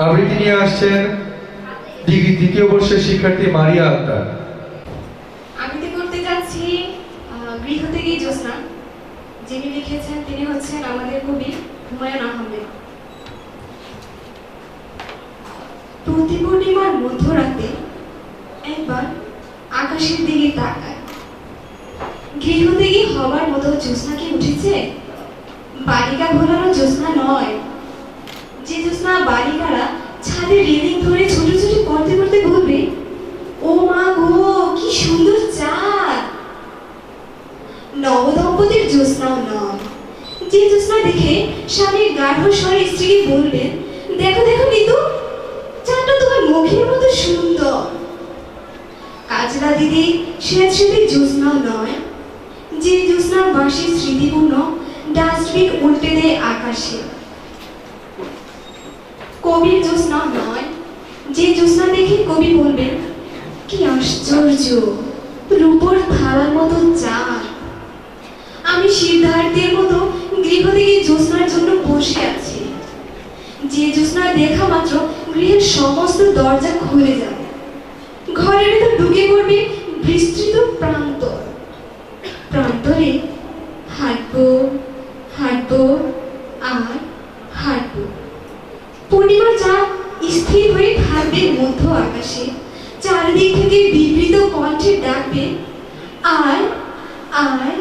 আবৃত্তি নিয়ে আসছেন দ্বিতীয় বর্ষের শিক্ষার্থী মারিয়া আক্তার। আবৃত্তি করতে যাচ্ছি গৃহ থেকে জ্যোৎস্না। যিনি লিখেছেন তিনি হচ্ছেন আমাদের কবি হুমায়ুন আহমেদ। প্রতি পূর্ণিমার মধ্যরাতে একবার আকাশের দিকে তাকায়। গৃহ থেকে হবার মতো জ্যোৎস্না কি উঠেছে? বালিকা ভোলানো জ্যোৎস্না নয়। যে জ্যোৎস্না বালিকারা ছাদে রেলিং ধরে ছোট ছোট করতে করতে বলবে, ও মা গো, কি সুন্দর চাঁদ! নবদম্পতির জ্যোৎস্নাও নয়। যে জ্যোৎস্না দেখে স্বামীর গাঢ় স্বরে স্ত্রীকে বলবেন, দেখো দেখো নিতু চাঁদটা তোমার মুখের মতো সুন্দর। কাজলা দিদি স্বেচ্ছাসেবী জ্যোৎস্নাও নয়। যে জ্যোৎস্নার বাঁশি স্মৃতিপূর্ণ, ডাস্টবিন উল্টে দেয় আকাশে। কবির জ্যোৎস্না নয়, যে জ্যোৎস্না দেখে কবি বলবেন, কি আশ্চর্য, রূপর থালার মতো চাঁদ আমি সিদ্ধার্থের মতো গৃহ থেকে জ্যোৎস্নার জন্য বসে আছি। যে জ্যোৎস্না দেখা মাত্র গৃহের সমস্ত দরজা খুলে যাবে। ঘরের ভেতর ঢুকে পড়বে বিস্তৃত প্রান্তর। প্রান্তরে হাঁটবো হাঁটবো, আর পূর্ণিমার চাঁদ স্থির হয়ে থাকবে মধ্য আকাশে চারিদিক থেকে বিবৃত কণ্ঠে ডাকবে আয় আয়